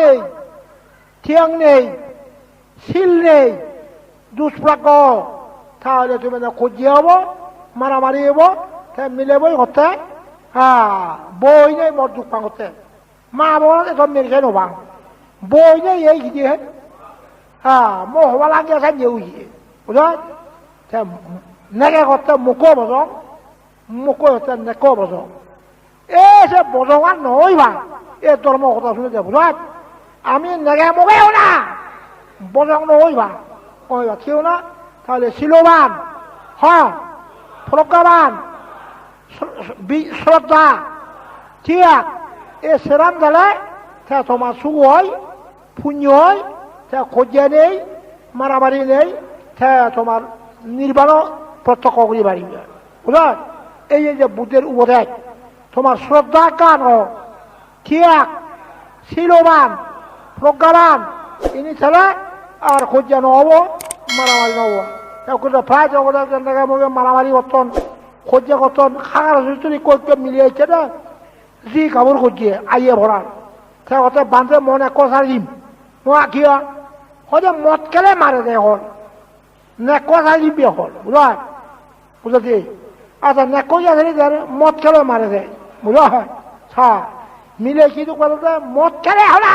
নেই, ঠিয়াং নেই, শিল নেই, দুষ্প্রাজ্ঞ। তাহলে তুমি না খুঁজিয়ে হব, মারামারি হব মিলে বই হতে। হ্যাঁ বই নেই মর দুঃখ হতে। মা বোন সব মেরে খেয়ে নোবাং। বই নেই এই গিয়ে হ্যাঁ মো হবা লাগে আছে nhiều gì বুঝা নেগে করতে মুখো বসং, মুখো হতে নেকো বসং। এ সে বসং আর নই বা। এ ধর্ম কথা শুনে যে বুঝা আমি নেগে মুখেও না। বসং নই বা। ওই বা কেউ না? তাহলে শিলবান। হ্যাঁ প্রজ্ঞাবান শ্রদ্ধা। ঠিক এ সেরাম গেলে তা তোমার সুখ হয়, পুণ্য হয় তা খোঁজে নেই, মারামারি নেই তা তোমার নির্বাণ প্রত্যক্ষ করি পারিবে। বুঝল? এই যে বুদ্ধের উপদেশ, তোমার শ্রদ্ধা কান ঠিক শিলবান। প্রজ্ঞাবান। ইনি ছেলে আর খোঁজে নহব মারামারি নহব কিন্তু প্রায় জগতের জন্য মারামারি করতন, খোঁজে করতন। খাগার সুচুরি করতে মিলিয়েছে না যি কাপড় খুঁজিয়ে আইয়ে ভরার সে বান্ধে মনে কষার দিম নোয়া কিয় হয়তো মদ খেলে মারে দে হল নে কষার দিবি হল বুঝল বুঝলি আচ্ছা নে কইয়া ধরি দে মদ খেলে মারে দে বুঝল হা মিলে কিন্তু করতে মদ খেলে হলা।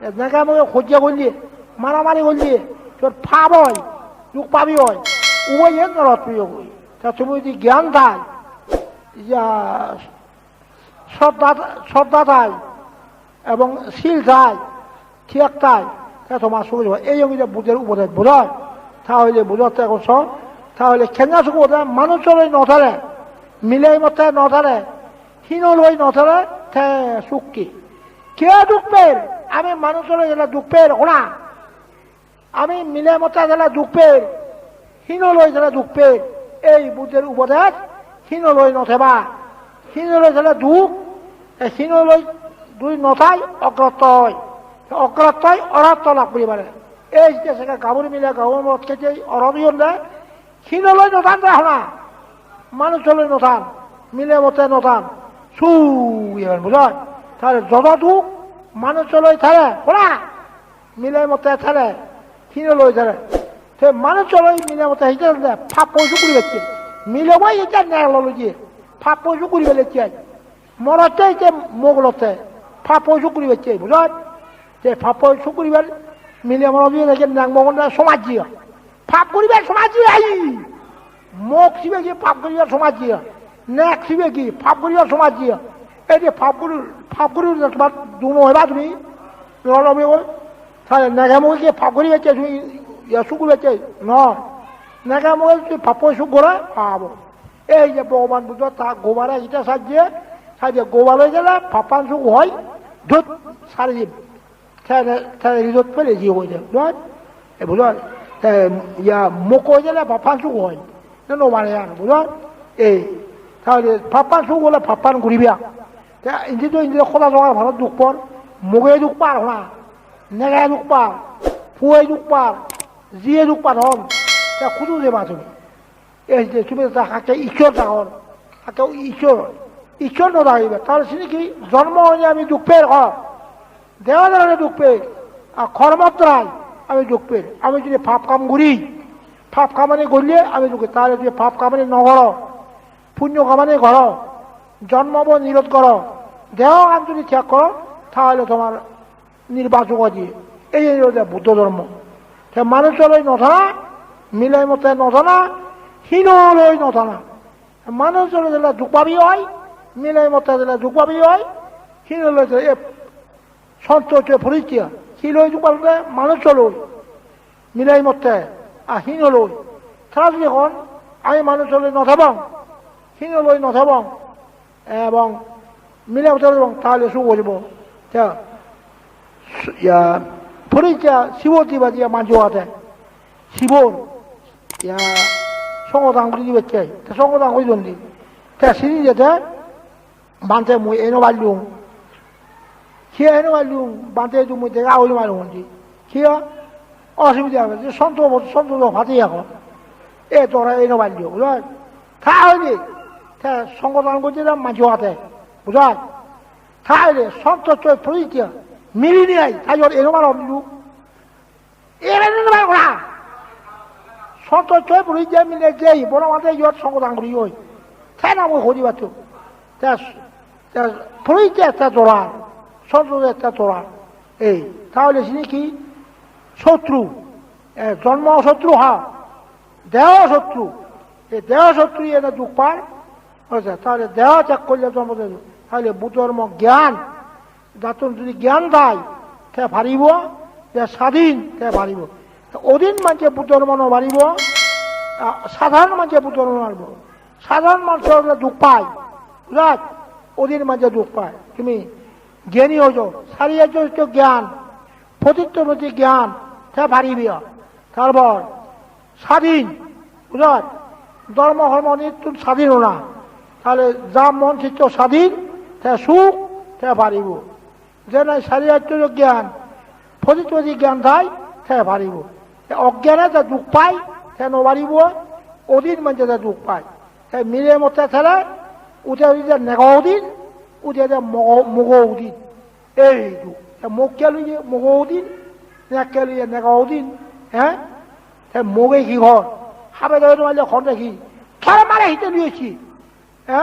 পারিবে নেগামে খোঁজা করলি, মারামারি করলি, তোর ফাব হয় দুঃখ পাবি হয় উভয় নরত প্রিয় করি তা তুমি যদি জ্ঞান থাক ইয়া শ্রদ্ধা শ্রদ্ধা এবং শিল তাই ঠিক তা তোমার সুখ হবে। এই যে বুধের উপদেশ বোঝায় তাহলে বুঝতে করছ তাহলে কেনা সুখ বোধ মানুষের নথরে মিলাই মতে নথরে হীন লই নথরে সুখ। কি কে পের আমি মানুষের গেলে দুঃখ পের ওনা আমি মিলে মতে গেলে দুঃখ পের হীন লই গেলে দুঃখ পের এই বুধের উপদেশ হীন লই নথেবা। হীন লই গেলে দুঃখ হীনলৈ দুই নথাই অগ্ৰতয় অগ্ৰতয় অৰাত্ত লাভ কৰি পাৰে এই যে চাগে গাভৰু মিলে গাঁৱৰ মত খেতি অৰবিয়ন দে হীনলৈ নথান দে শুনা। মানুহলৈ নথান মিলে মতে নথান। চু এবার বুঝল তাহলে যত দুখ মানুষলৈ থালে শুনা মিলে মতে থালে হীনলৈ থালে সে মানুষলৈ মিলে মতে হিতে দে ফাপ পয়সু বেচছে মিলে মই এতিয়া ন্যায় ললো যে ফাপ পয়সু কৰি পেলাই মরতে যে মোগলতে ফাপই শুকুরি বেচে বুঝল যে ফাপই শুকুরিবার মিলে মর দিয়ে দেখেন নাংমগন সমাজ জিয়া। ফাপ করিবার সমাজ আই মোক শিবে কি ফাপ করিবার সমাজ জিয়া। নেক শিবে কি ফাপ করিবার সমাজ জিয়া। এই যে ফাপ করি ফাপ করি তোমার দুনো হইবা তুমি রলবে বল তাহলে নেগামুখে কি ফাপ করি বেচে, তুমি ইয়া শুকুর বেচে ন নেগামুখে তুই ফাপই শুক করে পাবো। এই যে ভগবান বুদ্ধ তা গোবারা ইটা সাজিয়ে সাজে গোবালে গেলে পাপান সুখ হয়, ধুত সারি তাহলে রিজত পেলে যে হয়ে যায় বুঝল এ ইয়া মুখ হয়ে গেলে পাপান সুখ হয় মানে আর বুঝল এই, তাহলে পাপান সুখ হলে পাপান ঘুরিবিয়া ইন্দি তো খোলা জোগার ভালো দুঃখ পর মুগে দুঃখ পার হনা নেগায় দুঃখ পার ফুয়ে দুঃখ পার জিয়ে দুঃখ পার হন তা খুঁজু দেবা তুমি। এই যে তুমি হাকে ঈশ্বর ডাঙর হাকে ঈশ্বর ঈশ্বর নদাইবে তাহলে সিনি কি? জন্ম হয়ে আমি দুঃখ পেয়ে ঘর দেওয়া ধরনের দুঃখ পেয়ে আর কর্মত্রায় আমি দুঃখ পেয়ে আমি যদি পাপ কাম করি পাপ কামানি করলে আমি দুঃখ। তাহলে যদি পাপ কামানি নগর পুণ্য কামানি ঘর জন্মব নিরোধ করো দেহ কাম যদি ত্যাগ করো, তাহলে তোমার নির্বাচক দিয়ে এই বুদ্ধ ধর্ম। মানুষলৈ নধনা মিলাই মতে নধনা হীনলৈ নধনা মানুষলৈ দুখ পাবি হয় মিলাই মতে দুখ পাবি হয় হীনলৈ সন্তোষ হিলৈ দুখ পালে মানুষলৈ মিলাই মতে আর হীনলৈ তারা যখন, আমি মানুষলৈ নথাবাং হীনলৈ নথাবাং এবং 밀라부터는 다리 수고지고 자, 야, 버리자 시보디바디야 만족하대. 시보, 야, 송호당 우리 집에 게, 송호당 우리 돈디. 자, 신이 되자 만세 뭐 에노 발룡, 기아 에노 발룡 만세 좀뭐 내가 아울리 말로 온지. 기아 어스미디야, 손도 못 손도 받으야고. 에 돌아 에노 발룡, 그다 어디, 다 송호당 우리 집에 만족하대. বুঝান? তাহলে সন্ত চৈত্রিয়া মিলি নাই তাই ওর এরমার অমলু তাহলে কি? শত্রু। জন্ম শত্রু, হা। দেহ শত্রু। এই দেহ শত্রু এটা দুঃখ পায়। তাহলে দেহ ত্যাগ করলে জন্মদের তাহলে বুধর্ম জ্ঞান যাতন যদি জ্ঞান দেয় তে পারিব যে স্বাধীন তে পারিব অধীন মানুষে বুধর্ম নবারিব সাধারণ মানুষে বুধর্ম মারব সাধারণ মানুষ দুঃখ পায়। বুঝাত অধীন মানুষে দুঃখ পায়। তুমি জ্ঞানী হইছ সারিয়ে জ্ঞান, প্রতিত্ব প্রতি জ্ঞান তে পারিবি তারপর স্বাধীন বুঝাত ধর্ম ধর্ম নিত্য স্বাধীন না। তাহলে যা মন চিত্ত স্বাধীন তে সুখ তে পারিব যে নাই শারীরাচ্য জ্ঞান ফজিতপতি জ্ঞান থাই তে পারিব অজ্ঞানে যে দুঃখ পায় তে নবারিব অদিন মানে যে দুঃখ পায় তে মিলে মতে থেলে উঠে যে নেগ উদিন উঠে যে মগ উদিন এইটো মোক লুইয়ে মগ উদিন নেকে লুইয়ে নেগ উদিন হে তে মগে কি ঘর হাবে ধরে নোৱাৰিলে ঘৰ দেখি থৰে মাৰে সিতে লুইছি হে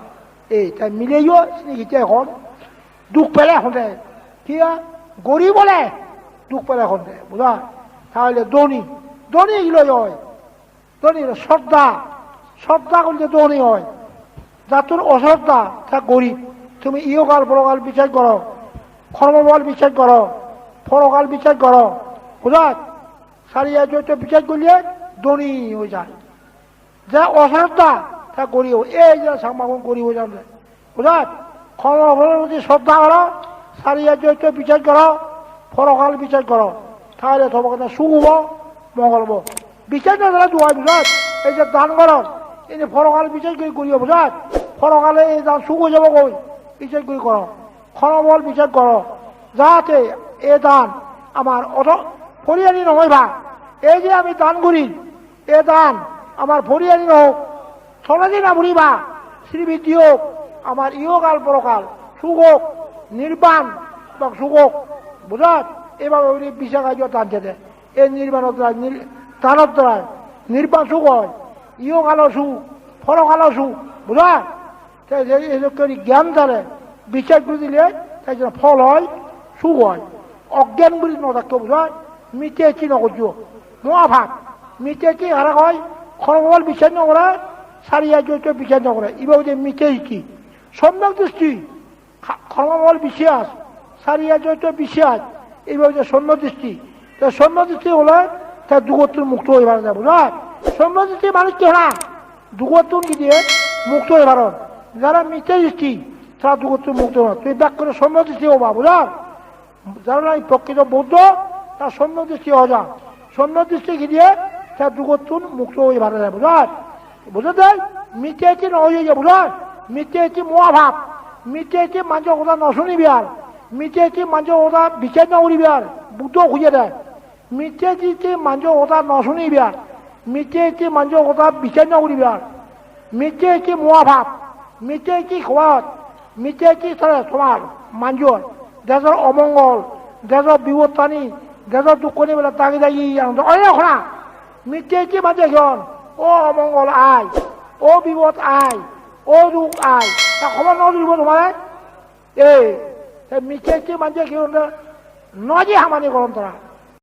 এই, তাই মিলেইও হিতে হন দুঃখ পেলে হতে কি গরিব বলে দুঃখ পেলে হতে বুঝা? তাহলে ধনী ধনী এগুলো হয়। ধনী শ্রদ্ধা শ্রদ্ধা করলে ধনী হয়। যার তোর অশ্রদ্ধা, তা গরিব। তুমি ইহকাল, পরকাল বিচার করো। কর্মবল বিচার করো। পরকাল বিচার করো। বুঝা? সারিয়া চৈত্য বিচার করলে ধনী হয়ে যায়। যা অশ্রদ্ধা তা গরিব এই যে সামাগন গরিব হয়ে যাবে বুঝা কর্মফলের প্রতি শ্রদ্ধা করো, সারিয়া চৈত্য বিচার করো, পরকাল বিচার করো। তাহলে তোমাকে সুখ হব, মঙ্গল হব। বিচার না তারা দোয়া বুঝাত? এই যে দান করো, এই যে পরকাল বিচার করে করিও, বুঝাত? পরকালে এই দান হয়ে যাব কই? বিচার করে করো। ক্ষণবল বিচার করো। যাতে এ দান আমার অত ফরিয়ানি নহয় ভা এই যে আমি দান করি, এ দান আমার ফরিয়ানি নহওক চলাদি না ভুলিবা শ্রীবৃদ্ধি হোক আমার ইহকাল পরকাল সুখ হোক নির্বাণ বা সুখ হোক বুঝাত এবার ওই বিশা কাজ টানছে দে এই নির্বাণত টানত দ্বারায় নির্বাণ সুখ হয় ইহকালো সুখ ফরকালো সুখ। বুঝা করে জ্ঞান দ্বারে বিচার করে দিলে তাই জন্য ফল হয়, সুখ হয়। অজ্ঞান বুলি নথাকো বুঝা মিটে কি নকরছো মহাভাগ। মিটে কি হারা হয়? খরমল বিচার নকরে সারিয়া জৈত বিচার নকরে এবার যে মিটে কি? সম্যক দৃষ্টি। খরমল বিশ্বাস সারিয়া জৈত বিশ্বাস এইভাবে যে সৈন্য দৃষ্টি। তো সৈন্য দৃষ্টি হলে তার দুগত্বর মুক্ত হয়ে পারা যাব। না সৈন্য দৃষ্টি মানুষ কে না? দুগত্বর কি দিয়ে মুক্ত হয়ে পারো যারা মিথ্যা দৃষ্টি, তারা দুগত্বর মুক্ত না তুই ব্যাক করে দৃষ্টি হবা বুঝা যারা নাই প্রকৃত বৌদ্ধ, তার সৈন্য দৃষ্টি হওয়া যা সৈন্য দৃষ্টি কি দিয়ে? তার দুগত্বর মুক্ত হয়ে পারা যায় বুঝা বুঝতে দেয় মিথ্যে এটি নয় যে বুঝা মিথ্যে এটি মহাভাব এটি মানুষ কথা নশুনিবি আর মিঠে কি মাঞ্জ ওটা বিচার না করিবি আর বুদ্ধ খুঁজে দেয়। কি মাঞ্জ ওটা নশুনিবি আর মিঠে কি মাঞ্জ ওটা বিচার না আর মিঠে কি মহাভাব কি খোয়াত কি তোমার মাঞ্জর দেশের অমঙ্গল। দেশের পানি দেশের দুঃখ নিয়ে বেলা তাগি তাগি অনেক মিঠে কি মাঝে জন ও অমঙ্গল আয়, ও বিপদ আয়, ও রোগ আয়। তা খবর নজরিব তোমার এ মিঠে কি মাঝে কি নজি হামানি করন তোরা